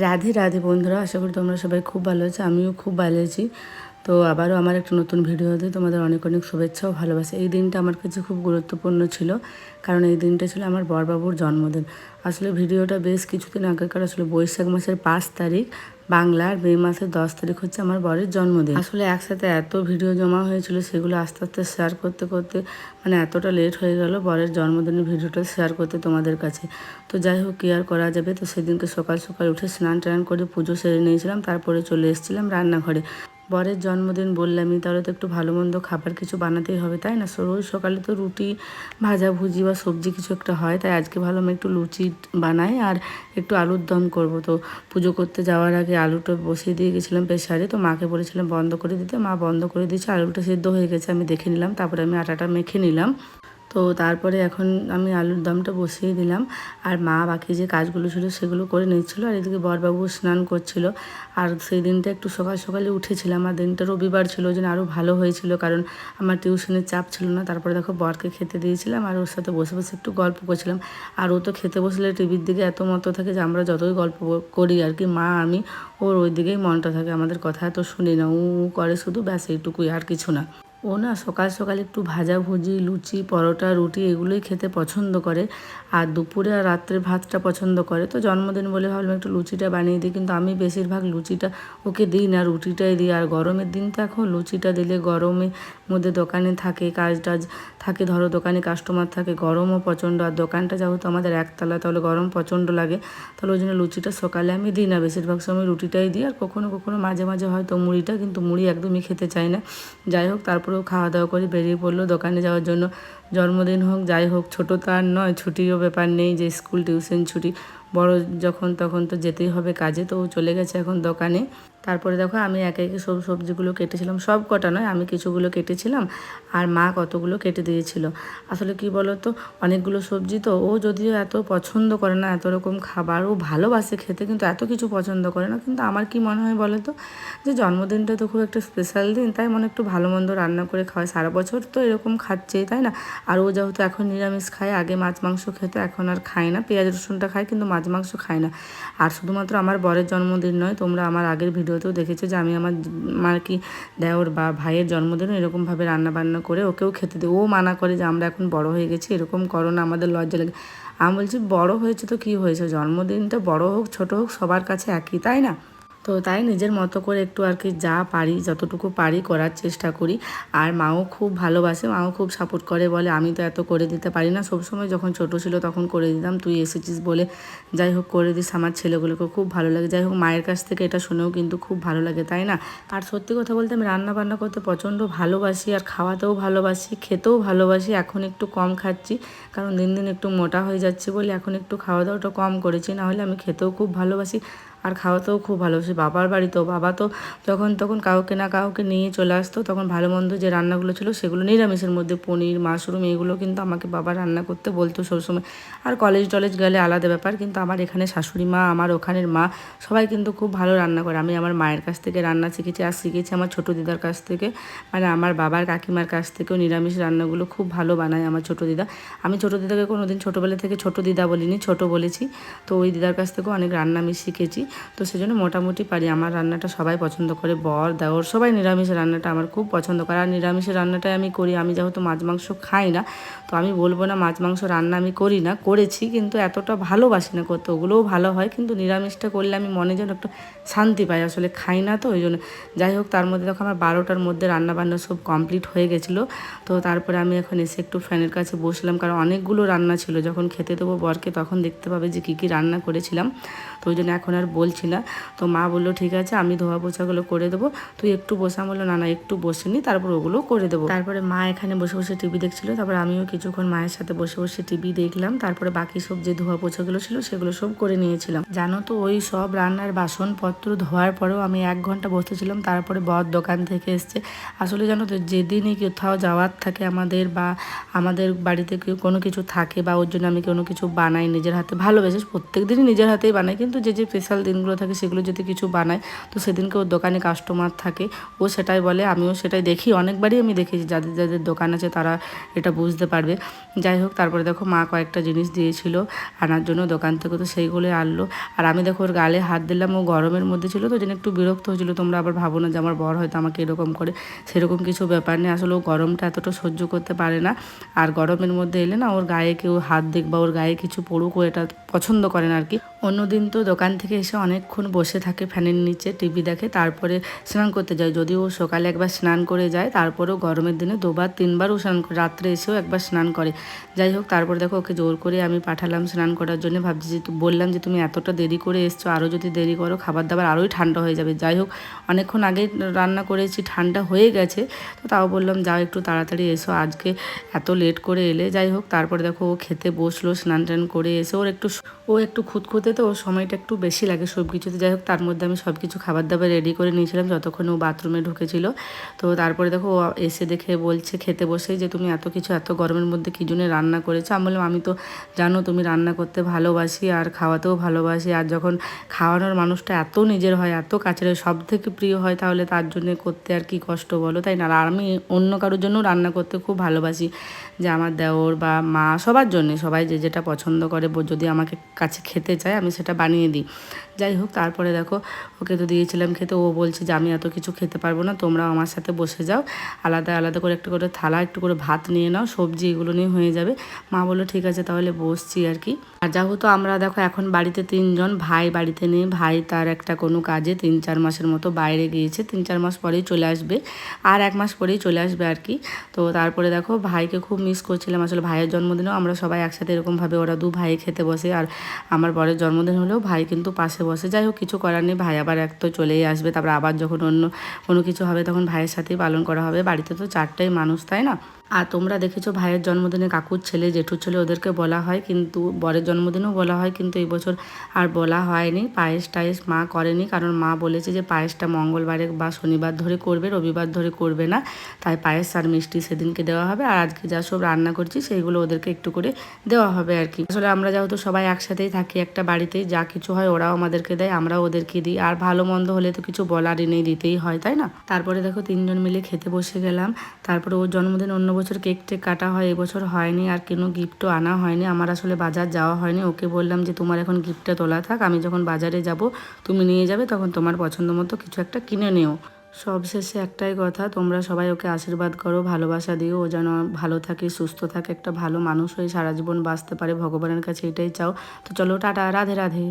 রাধে রাধে বন্ধুরা আশা করি তোমরা সবাই খুব ভালো আছো আমিও খুব ভালো আছি। তো আবারও আমার একটা নতুন ভিডিওতে তোমাদের অনেক অনেক শুভেচ্ছা ও ভালোবাসা। এই দিনটা আমার কাছে খুব গুরুত্বপূর্ণ ছিল, কারণ এই দিনটা ছিল আমার বরবাবুর জন্মদিন। আসলে ভিডিওটা বেশ কিছুদিন আগেকার আসলে বৈশাখ মাসের পাঁচ তারিখ বাংলার মে মাসের দশ তারিখ হচ্ছে আমার বরের জন্মদিন। আসলে একসাথে এত ভিডিও জমা হয়েছিল, সেগুলো আস্তে আস্তে শেয়ার করতে করতে মানে এতটা লেট হয়ে গেল বরের জন্মদিনের ভিডিওটা শেয়ার করতে তোমাদের কাছে। তো যাই হোক, কি আর করা যাবে? তো সেদিনকে সকাল সকাল উঠে স্নান টান করে পুজো সেরে নিয়েছিলাম, তারপরে চলে এসেছিলাম রান্নাঘরে। বরের জন্মদিন বললামই, তাহলে তো একটু ভালো মন্দ খাবার কিছু বানাতেই হবে, তাই না? সো রোজ সকালে তো রুটি, ভাজা ভুজি বা সবজি কিছু একটা হয়, তাই আজকে ভালো আমি একটু লুচি বানাই আর একটু আলুর দম করব। তো পুজো করতে যাওয়ার আগে আলুটা বসিয়ে দিয়ে গেছিলাম প্রেশারে তো মাকে বলেছিলাম বন্ধ করে দিতে, মা বন্ধ করে দিয়েছে, আলুটা সেদ্ধ হয়ে গেছে, আমি দেখে নিলাম, তারপরে আমি আটাটা মেখে নিলাম। তো তারপরে এখন আমি আলুর দমটা বসিয়ে দিলাম। আর মা বাকি যে কাজগুলো ছিল সেগুলো করে নিচ্ছিলো। আর এদিকে বরবাবু স্নান করছিল। আর সেই দিনটা একটু সকাল সকালে উঠেছিলাম। আর দিনটা রবিবার ছিল, ওই জন্য আরও ভালো হয়েছিল। কারণ আমার টিউশনের চাপ ছিল না। তারপরে দেখো বরকে খেতে দিয়েছিলাম। আর ওর সাথে বসে বসে একটু গল্প করছিলাম। আর ও তো খেতে বসলে টিভির দিকে এত মতো থাকে যে আমরা যতই গল্প করি আর কি, মা, আমি, ওর ওই দিকেই মনটা থাকে। আমাদের কথা এত শুনি না। উ করে শুধু ব্যাস এইটুকুই, আর কিছু না। ও না সকাল সকাল একটু ভাজাভুজি, লুচি, পরোটা, রুটি এগুলোই খেতে পছন্দ করে। আর দুপুরে আর রাত্রে ভাতটা পছন্দ করে। তো জন্মদিন বলে ভাবলাম একটু লুচিটা বানিয়ে দিই, কিন্তু আমি বেশিরভাগ লুচিটা ওকে দিই না, রুটিটাই দিই। আর গরমের দিন তো এখন লুচিটা দিলে গরমের মধ্যে দোকানে থাকে, কাজ টাজ থাকে, ধরো দোকানে কাস্টমার থাকে, গরমও প্রচণ্ড। আর দোকানটা যেহেতু আমাদের একতলা, তাহলে গরম প্রচণ্ড লাগে। তাহলে ওই জন্য লুচিটা সকালে আমি দিই না, বেশিরভাগ সময় রুটিটাই দিই। আর কখনো কখনো মাঝে মাঝে হয়তো মুড়িটা, কিন্তু মুড়ি একদমই খেতে চাই না। যাই হোক তারপরেও খাওয়া দাওয়া করে বেরিয়ে পড়ল। দোকানে যাওয়ার জন্য জন্মদিন হোক, যাই হোক, ছোটো তো আর নয় ছুটিও ব্যাপার নেই যে স্কুল, টিউশন, ছুটি। বড় যখন তখন তো যেতেই হবে কাজে, তো ও চলে গেছে এখন দোকানে। তারপরে দেখো আমি একে একে সব সবজিগুলো কেটেছিলাম। সব কটা নয়, আমি কিছুগুলো কেটেছিলাম আর মা কতগুলো কেটে দিয়েছিল। আসলে কি বলো তো অনেকগুলো সবজি তো, ও যদিও এত পছন্দ করে না, এত রকম খাবার, ও ভালোবাসে খেতে, কিন্তু এত কিছু পছন্দ করে না। কিন্তু আমার কি মনে হয় বলো তো যে জন্মদিনটা তো খুব একটা স্পেশাল দিন, তাই মনে একটু ভালো মন্দ রান্না করে খাওয়ায়। সারা বছর তো এরকম খাচ্ছেই, তাই না? আর ও যেহেতু এখন নিরামিষ খায়, আগে মাছ মাংস খেতে, এখন আর খায় না। পেঁয়াজ রসুনটা খায়, কিন্তু মাছ মাংস খায় না। আর শুধুমাত্র আমার বরের জন্মদিন নয়, তোমরা আমার আগের ভিডিওতেও দেখেছ যে আমি আমার মার কি দেওর বা ভাইয়ের জন্মদিনও এরকমভাবে রান্না বান্না করে ওকেও খেতে দিই। ও মানা করে যে আমরা এখন বড় হয়ে গেছি, এরকম করো না, আমাদের লজ্জা লাগে। আমি বলছি, বড় হয়েছে তো কি হয়েছে? জন্মদিনটা বড় হোক, ছোট হোক, সবার কাছে একই, তাই না? তো তাই নিজের মতো করে একটু আর কি যা পারি, যতটুকু পারি করার চেষ্টা করি। আর মাও খুব ভালোবাসে, মাও খুব সাপোর্ট করে, বলে আমি তো এত করে দিতে পারি না। সবসময় যখন ছোট ছিল তখন করে দিতাম, তুই এসেছিস বলে। যাই হোক, করে দিস, আমার ছেলেগুলোকে খুব ভালো লাগে। যাই হোক, মায়ের কাছ থেকে এটা শুনেও কিন্তু খুব ভালো লাগে, তাই না? আর সত্যি কথা বলতে আমি রান্না বান্না করতে প্রচণ্ড ভালোবাসি, আর খাওয়াতেও ভালোবাসি, খেতেও ভালোবাসি, এখন একটু কম খাচ্ছি। কারণ দিন দিন একটু মোটা হয়ে যাচ্ছে বলে এখন একটু খাওয়া দাওয়াটা কম করেছি, নাহলে আমি খেতেও খুব ভালোবাসি। আর খাওয়াতেও খুব ভালোবাসি। বাবার বাড়িতেও, বাবা তো যখন তখন কাউকে না কাউকে নিয়ে চলে আসতো, তখন ভালো মন্দ যে রান্নাগুলো ছিল সেগুলো নিরামিষের মধ্যে, পনির, মাশরুম, এগুলো কিন্তু আমাকে বাবা রান্না করতে বলতো সবসময়। আর কলেজ টলেজ গেলে আলাদা ব্যাপার, কিন্তু আমার এখানে শাশুড়ি মা, আমার ওখানের মা, সবাই কিন্তু খুব ভালো রান্না করে। আমি আমার মায়ের কাছ থেকে রান্না শিখেছি আর শিখেছি আমার ছোটো দিদার কাছ থেকে। মানে আমার বাবার কাকিমার কাছ থেকেও নিরামিষ রান্নাগুলো খুব ভালো বানায় আমার ছোটো দিদা। আমি ছোটো দিদাকে কোনো দিন ছোটোবেলা থেকে ছোটো দিদা বলিনি, ছোট বলেছি। তো ওই দিদার কাছ থেকেও অনেক রান্না আমি শিখেছি। তো সেজন্য মোটামুটি পারি। আমার রান্নাটা সবাই পছন্দ করে, বর, দেওর, সবাই নিরামিষ রান্নাটা আমার খুব পছন্দ করে। আর নিরামিষের রান্নাটাই আমি করি, আমি যেহেতু মাছ মাংস খাই না, তো আমি বলব না মাছ মাংস রান্না আমি করি না, করেছি কিন্তু এতটা ভালোবাসি না করতে, ওগুলোও ভালো হয় কিন্তু নিরামিষটা করলে আমি মনে যেন একটু শান্তি পাই, আসলে খাই না তো, ওই জন্য। যাই হোক, তার মধ্যে দেখো আমার বারোটার মধ্যে রান্না বান্না সব কমপ্লিট হয়ে গেছিল, তো তারপরে আমি এখন এসে একটু ফ্যানের কাছে বসলাম, কারণ অনেকগুলো রান্না ছিল, যখন খেতে দেবো বরকে তখন দেখতে পাবে যে কী কী রান্না করেছিলাম। তো ওই জন্য এখন আর বলছি না। তো মা বলল, ঠিক আছে, আমি ধোয়া পোছাগুলো করে দেবো। তুই একটু বসা বলল, না না, একটু বসে নি তারপর ওগুলো করে দেবো। তারপরে মা এখানে বসে বসে টিভি দেখছিল। তারপর আমিও কিছুক্ষণ মায়ের সাথে বসে বসে টিভি দেখলাম। তারপরে বাকি সব যে ধোয়া পোছাগুলো ছিল, সেগুলো সব করে নিয়েছিলাম। জানো তো, ওই সব রান্নার বাসনপত্র ধোয়ার পরেও আমি এক ঘণ্টা বসেছিলাম। তারপরে বর দোকান থেকে এসছে। আসলে জানো তো, যেদিনই কোথাও যাওয়ার থাকে আমাদের বা আমাদের বাড়িতে কোনো কিছু থাকে বা ওর জন্য আমি কোনো কিছু বানাই নিজের হাতে। ভালোবেসে প্রত্যেক দিনই নিজের হাতেই বানাই, কিন্তু কিন্তু যে যে স্পেশাল দিনগুলো থাকে সেগুলো যদি কিছু বানায়, তো সেদিনকে ওর দোকানে কাস্টমার থাকে। ও সেটাই বলে, আমিও সেটাই দেখি। অনেকবারই আমি দেখেছি যাদের যাদের দোকান আছে তারা এটা বুঝতে পারবে। যাই হোক, তারপরে দেখো মা কয়েকটা জিনিস দিয়েছিল আনার জন্য দোকান থেকে, তো সেইগুলো আনলো। আর আমি দেখো ওর গালে হাত দিলাম, ও গরমের মধ্যে ছিল তো জন্য একটু বিরক্ত হয়েছিল। তোমরা আবার ভাবো না যে আমার বর হয়তো আমাকে এরকম করে, সেরকম কিছু ব্যাপার নেই। আসলে ও গরমটা এতটা সহ্য করতে পারে না। আর গরমের মধ্যে এলে না, ওর গায়ে কেউ হাত দিক বা ওর গায়ে কিছু পড়ুক, ও এটা পছন্দ করে না আর কি। অন্যদিন তো দোকান থেকে এসে অনেকক্ষণ বসে থাকে, ফ্যানের নিচে টিভি দেখে, তারপরে স্নান করতে যায়। যদিও সকালে একবার স্নান করে যায়, তারপরেও গরমের দিনে দুবার তিনবারও স্নান করে, রাত্রে এসেও একবার স্নান করে। যাই হোক, তারপর দেখো ওকে জোর করে আমি পাঠালাম স্নান করার জন্য। ভাবছি যে বললাম যে তুমি এতটা দেরি করে এসছো আরও যদি দেরি করো খাবার দাবার আরোই ঠান্ডা হয়ে যাবে। যাই হোক, অনেকক্ষণ আগে রান্না করেছি, ঠান্ডা হয়ে গেছে। তো তাও বললাম, যাও একটু তাড়াতাড়ি এসো, আজকে এত লেট করে এলে। যাই হোক, তারপর দেখো ও খেতে বসল স্নান টান করে এসে ওর একটু ও একটু খুঁতখুঁতে তো ওর সময়টা একটু বেশি লাগে সব কিছুতে যাই হোক, তার মধ্যে আমি সব কিছু খাবার দাবার রেডি করে নিয়েছিলাম যতক্ষণ ও বাথরুমে ঢুকেছিল। তো তারপরে দেখো এসে দেখে বলছে খেতে বসেই যে, তুমি এত কিছু এত গরমের মধ্যে কী জন্য রান্না করেছ? আমি বললাম, আমি তো জানো তুমি রান্না করতে ভালোবাসি আর খাওয়াতেও ভালোবাসি। আর যখন খাওয়ানোর মানুষটা এত নিজের হয়, এত কাছের সব থেকে প্রিয় হয়, তাহলে তার জন্য করতে আর কি কষ্ট বলো? তাই না? আর আমি অন্য কারোর জন্য রান্না করতে খুব ভালোবাসি। যে আমার দেওর বা মা সবার জন্যে, সবাই যে যেটা পছন্দ করে যদি আমাকে কাছে খেতে চায়, আমি সেটা বানিয়ে দিই। যাই হোক, তারপরে দেখো, ওকে তো দিয়েছিলাম খেতে, ও বলছে যে আমি এত কিছু খেতে পারব না, তোমরাও আমার সাথে বসে যাও। আলাদা আলাদা করে একটু করে থালা, একটু করে ভাত নিয়ে নাও, সবজি এগুলো নিয়ে হয়ে যাবে। মা বলল, ঠিক আছে, তাহলে বসছি আর কি। আর যেহেতু আমরা দেখো, এখন বাড়িতে তিনজন, ভাই বাড়িতে নেই, ভাই তার একটা কোনো কাজে তিন চার মাসের মতো বাইরে গিয়েছে, তিন চার মাস পরেই চলে আসবে, আর এক মাস পরেই চলে আসবে আর কি। তো তারপরে দেখো, ভাইকে খুব মিস করছিলাম। আসলে ভাইয়ের জন্মদিনেও আমরা সবাই একসাথে এরকমভাবে ওরা দু ভাই খেতে বসে আর আমার বরের জন্মদিন হলেও ভাই কিন্তু পাশে বসে। যাই হোক, কিছু করার নেই, ভাই আবার এক তো চলেই আসবে। তারপর আবার যখন অন্য কোনো কিছু হবে তখন ভাইয়ের সাথেই পালন করা হবে। বাড়িতে তো চারটাই মানুষ, তাই না? আর তোমরা দেখেছ ভাইয়ের জন্মদিনে কাকুর ছেলে জেঠুর ছেলে ওদেরকে বলা হয়, কিন্তু বরের জন্মদিনেও বলা হয়, কিন্তু এই বছর আর বলা হয়নি। পায়েস টায়েস মা করেনি, কারণ মা বলেছে যে পায়েসটা মঙ্গলবারে বা শনিবার ধরে করবে, রবিবার ধরে করবে না। তাই পায়েস আর মিষ্টি সেদিনকে দেওয়া হবে। আর আজকে যা সব রান্না করছি, সেইগুলো ওদেরকে একটু করে দেওয়া হবে আর কি। আসলে আমরা যেহেতু সবাই একসাথেই থাকি একটা বাড়িতেই, যা কিছু হয় ওরাও আমাদেরকে দেয়, আমরাও ওদেরকে দিই। আর ভালো মন্দ হলে তো কিছু বলারই নেই, দিতেই হয়, তাই না? তারপরে দেখো তিনজন মিলে খেতে বসে গেলাম। তারপরে ওর জন্মদিন অন্য বছর কেক টেক কাটা হয় এবছর হয়নি, আর কোনো গিফটও আনা হয়নি। আমার আসলে বাজার যাওয়া হয়নি। ওকে বললাম যে, তোমার এখন গিফটটা তোলা থাক, আমি যখন বাজারে যাব, তুমি নিয়ে যাবে, তখন তোমার পছন্দ মতো কিছু একটা কিনে নিও। সবশেষে একটাই কথা, তোমরা সবাই ওকে আশীর্বাদ করো, ভালোবাসা দিও, ও যেন ভালো থাকে, সুস্থ থাকে, একটা ভালো মানুষ হয়ে সারা জীবন বাঁচতে পারে, ভগবানের কাছে এটাই চাও। তো চলো, টাটা, রাধে রাধে।